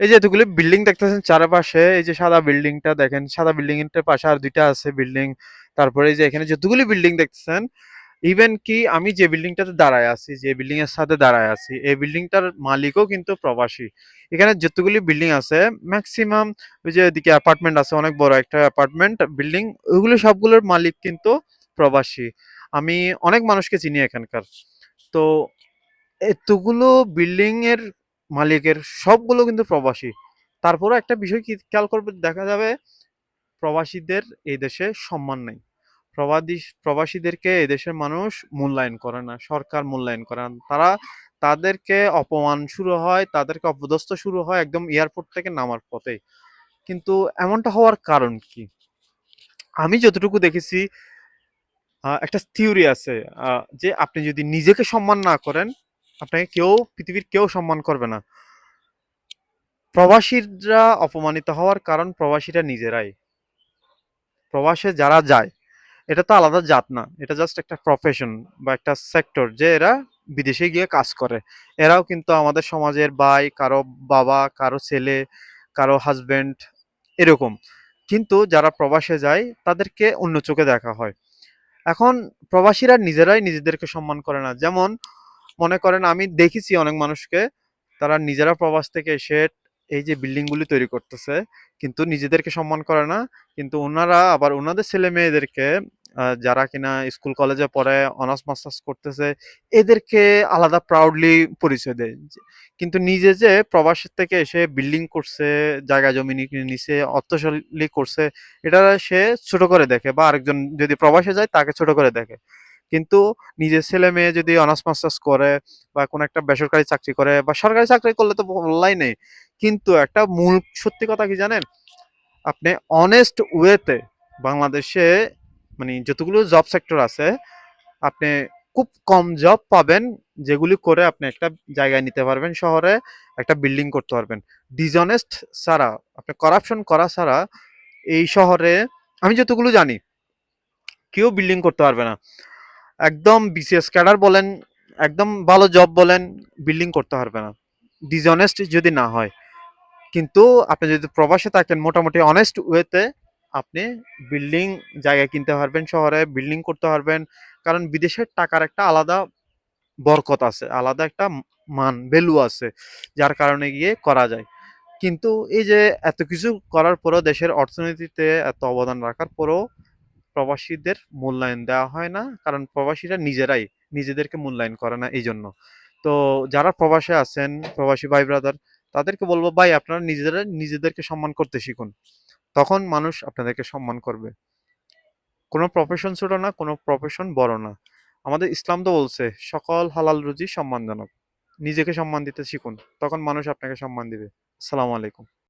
এই যে এতগুলি বিল্ডিং দেখতেছেন, চারপাশে এই যে সাদা বিল্ডিংটা দেখেন, সাদা বিল্ডিং এর পাশে আর দুইটা আছে বিল্ডিং তারপরে এই যে এখানে যতগুলি বিল্ডিং দেখতেছেন ইভেন কি আমি যে বিল্ডিংটাতে দাঁড়ায় আছি, যে বিল্ডিং এর সাথে দাঁড়ায় আছি, এই বিল্ডিংটার মালিকও কিন্তু প্রবাসী। এখানে যতগুলি বিল্ডিং আছে ম্যাক্সিমাম ওই যে এদিকে অ্যাপার্টমেন্ট আছে, অনেক বড় একটা অ্যাপার্টমেন্ট বিল্ডিং ওইগুলো সবগুলোর মালিক কিন্তু প্রবাসী। আমি অনেক মানুষকে চিনি এখানকার। তো এতগুলো বিল্ডিং এর মালিকের সবগুলো কিন্তু প্রবাসী। তারপরে একটা বিষয় কি খেয়াল করবে? দেখা যাবে প্রবাসীদের এই দেশে সম্মান নেই। প্রবাদী, প্রবাসীদেরকে এই দেশের মানুষ মূল্যায়ন করে না, সরকার মূল্যায়ন করে না। তারা তাদেরকে অপমান শুরু হয়, তাদেরকে অপদস্থ শুরু হয় একদম এয়ারপোর্ট থেকে নামার পথেই কিন্তু এমনটা হওয়ার কারণ কি? আমি যতটুকু দেখেছি একটা থিওরি আছে যে আপনি যদি নিজেকে সম্মান না করেন আপনাকে কেউ, পৃথিবীর কেউ সম্মান করবে না। প্রবাসীরা অপমানিত হওয়ার কারণ প্রবাসীরা নিজেরাই। প্রবাসে যারা যায়, এটা তো আলাদা জাত না, এটা জাস্ট একটা প্রফেশন বা একটা সেক্টর যে এরা বিদেশে গিয়ে কাজ করে। এরাও কিন্তু আমাদের সমাজের ভাই, কারও বাবা, কারও ছেলে, কারও হাজবেন্ড এরকম। কিন্তু যারা প্রবাসে যায়, তাদেরকে অন্য চোখে দেখা হয়। এখন প্রবাসীরা নিজেরাই নিজেদেরকে সম্মান করে না। যেমন মনে করেন, আমি দেখেছি অনেক মানুষকে, তারা নিজেরা প্রবাস থেকে এসে এই যে বিল্ডিং গুলি তৈরি করতেছে, কিন্তু নিজেদেরকে সম্মান করে না, কিন্তু ওনারা আবার ওনাদের ছেলে মেয়েদেরকে যারা কিনা স্কুল কলেজে পড়ে অনার্স মাস্টার্স করতেছে, এদেরকে আলাদা প্রাউডলি পরিচয় দেয়। কিন্তু নিজে যে প্রবাসের থেকে এসে বিল্ডিং করছে, জায়গা জমি নিছে, অর্থশালী করছে, এটা সে ছোট করে দেখে বা আরেকজন যদি প্রবাসে যায়, তাকে ছোট করে দেখে। কিন্তু নিজের ছেলে মেয়ে যদি অনার্স মাস্টার্স করে বা কোনো একটা বেসরকারি চাকরি করে বা সরকারি চাকরি করলে তো বলাই নেই। কিন্তু একটা মূল সত্যি কথা কি জানেন? আপনি অনেস্ট ওয়েতে বাংলাদেশে মানে যতগুলো জব সেক্টর আছে, আপনি খুব কম জব পাবেন যেগুলি করে আপনি একটা জায়গায় নিতে পারবেন শহরে, একটা বিল্ডিং করতে পারবেন। ডিজনেস্ট ছাড়া, আপনি করাপশন করা ছাড়া এই শহরে, আমি যতগুলো জানি, কেউ বিল্ডিং করতে পারবে না। একদম বিসিএস ক্যাডার বলেন, একদম ভালো জব বলেন বিল্ডিং করতে পারবে না। ডিসঅনেস্ট যদি না হয়। কিন্তু আপনি যদি প্রবাসে থাকেন, মোটামুটি অনেস্ট ওয়েতে আপনি বিল্ডিং জায়গা কিনতে পারবেন শহরে বিল্ডিং করতে পারবেন। কারণ বিদেশের টাকার একটা আলাদা বরকত আছে, আলাদা একটা মান ভ্যালু আছে, যার কারণে গিয়ে করা যায়। কিন্তু এই যে এত কিছু করার পরেও দেশের অর্থনীতিতে এত অবদান রাখার পরেও প্রবাসীদের মূল্যায়ন দেওয়া হয় না। কারণ প্রবাসীরা নিজেরাই নিজেদেরকে মূল্যায়ন করে না এই জন্য তো যারা প্রবাসে আছেন, প্রবাসী ভাই ব্রাদার তাদেরকে বলব, ভাই, আপনারা নিজেরা নিজেদেরকে সম্মান করতে শিখুন। তখন মানুষ আপনাদেরকে সম্মান করবে। কোনো প্রফেশন ছোট না, কোনো প্রফেশন বড় না। আমাদের ইসলাম তো বলছে, সকল হালাল রুজি সম্মানজনক। নিজেকে সম্মান দিতে শিখুন, তখন মানুষ আপনাকে সম্মান দিবে। আসসালামু আলাইকুম।